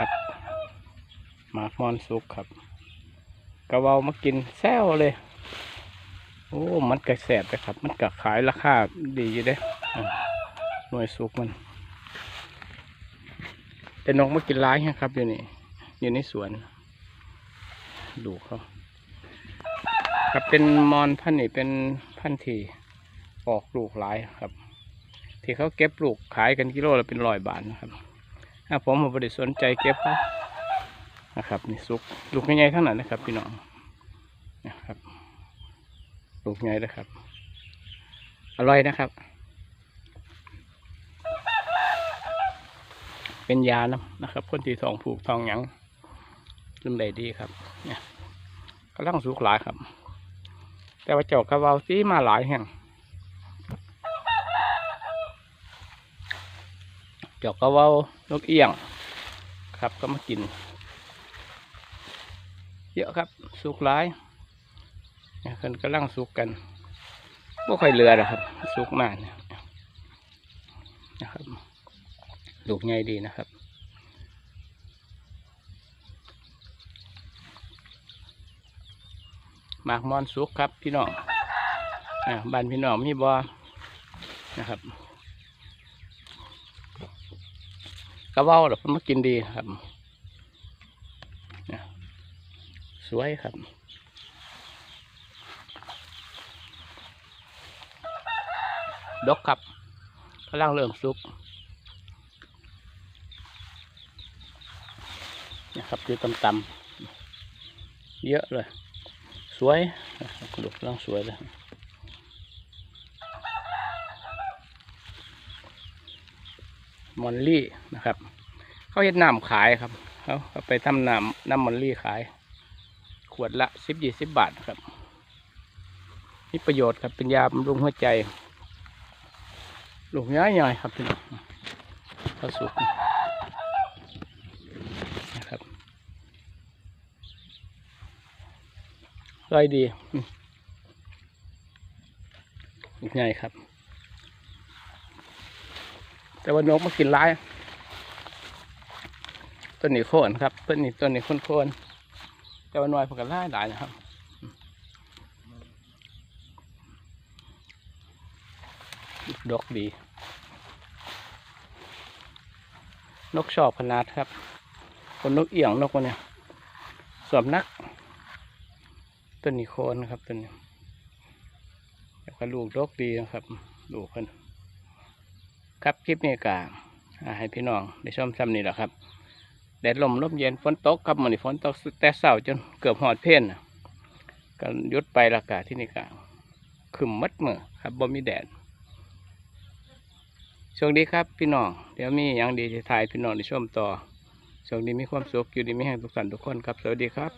ครับหมากมอนสุกครับกระเวามากินแซวเลย โอ้ มันกระแสบเลยครับ มันกระขายราคาดีอยู่เด้หน่วยสุกมัน แต่นกมากินร้ายครับ อยู่นี่อยู่ในสวน ดูเขาครับเป็นมอนพันธุ์นี่เป็นพันธุ์ที่ออกลูกหลายครับ ที่เขาเก็บลูกขายกันกิโลละเป็นร้อยบาทนะครับ ถ้าผมมไม่ได้สนใจเก็บเขานะครับนี่สุกลูกใหญ่ๆทั้งนั้นนะครับ พี่น้องนะครับลูกใหญ่นะครับ อร่อยนะครับ เป็นยานะนะครับคนที่ทองผูกทองหยังจึงได้ดีครับเนี่ยกำลังสุกหลายครับ แต่ว่าเจ้ากระเวาซีมาหลายแห่งเจอกกระเว้า นกเอี้ยงครับก็มากิน เยอะครับ สุกหลายเนี่ยคนกำลังสุกกันไม่ค่อยเหลือนะครับ สุกมากนนะครับลูกใหญ่ดีนะครับหมากมอนสุกครับพี่น้องอ่าบ้านพี่น้องมีบอนะครับ กระเว้าเดี๋ยวผมากินดีครับสวยครับดกครับกำลังเริ่มสุกนะครับดูต่ำๆเยอะเลย สวยนะครับดูกำลังสวยเลย มอนลี่นะครับ เขาเห็ดน้ำขายครับเขาเขาไปทำน้ำน้ำมอนลี่ขาย ขวดละสิบยี่สิบบาทครับมีประโยชน์ครับเป็นยาบำรุงหัวใจลูกย้อยๆครับพี่น้องข้าวสุกนะครับร่อยดีใหญ่ครับ แต่ว่านกมากินร้าย ต้นนี้โคนครับ ต้นนี้ต้นนี้โคนโคนๆแต่ว่าหน่วยพวกกันร้ายหลายนะครับดอกดี นกชอบขนาดครับ คนนกเอี่ยงนกมันเนี่ยสวมนัก ต้นนี้โคนครับต้นนี้แล้วก็ลูกดอกดีนะครับ ลูกเพิ่น ครับคลิปนี้กาให้พี่น้องได้ชมซ้ำนี่แหละครับแดดลมลมเย็นฝนตกครับมันนี้ฝนตกแต่เช้าจนเกือบหอดเพ่นน่ะก็ยุดไปละกาที่นี่ก็ขึ้นมัดมือครับบ่มีแดดช่วงนี้ครับพี่น้องเดี๋ยวมีอย่างดีที่ถ่ายพี่น้องได้ชมต่อช่วงนี้มีความสุขอยู่ดีมีแห่งทุกสันทุกคนครับสวัสดีครับ